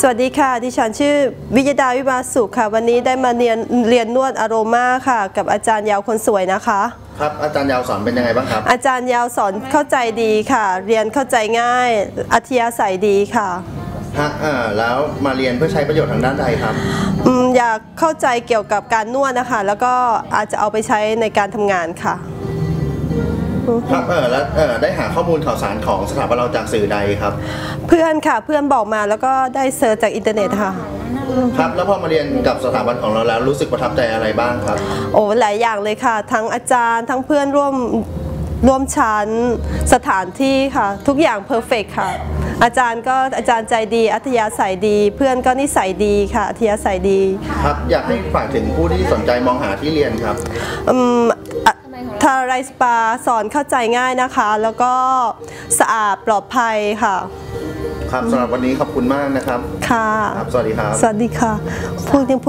สวัสดีค่ะ ดิฉันชื่อวิยดาวิมาสุขค่ะ วันนี้ได้มาเรียนเรียนนวดอโรมาค่ะ กับอาจารย์ยาวคนสวยนะคะ ครับอาจารย์ยาวสอนเป็นยังไงบ้างครับ อาจารย์ยาวสอนเข้าใจดีค่ะ เรียนเข้าใจง่ายอัธยาศัยดีค่ะฮะอ่าแล้วมาเรียนเพื่อใช้ประโยชน์ทางด้านใดครับอืมอยากเข้าใจเกี่ยวกับการนวดนะคะ แล้วก็อาจจะเอาไปใช้ในการทำงานค่ะ ครับเออแล้วเออได้หาข้อมูลข่าวสารของสถาบันเราจากสื่อใดครับ เพื่อนค่ะเพื่อนบอกมาแล้วก็ได้เซิร์ชจากอินเทอร์เน็ตค่ะ ครับแล้วพอมาเรียนกับสถาบันของเราแล้วรู้สึกประทับใจอะไรบ้างครับ โอ้หลายอย่างเลยค่ะ ทั้งอาจารย์ทั้งเพื่อนร่วมร่วมชั้นสถานที่ค่ะ ทุกอย่างเพอร์เฟกค่ะ อาจารย์ก็อาจารย์ใจดี อัธยาศัยดี เพื่อนก็นิสัยดีค่ะ อัธยาศัยดี ครับ อยากให้ฝากถึงผู้ที่สนใจมองหาที่เรียนครับอืมอะ ทาไรสปาสอนเข้าใจง่ายนะคะ แล้วก็สะอาดปลอดภัยค่ะ ครับสำหรับวันนี้ขอบคุณมากนะครับ ค่ะ ครับ สวัสดีครับ สวัสดีค่ะพูดยังพูด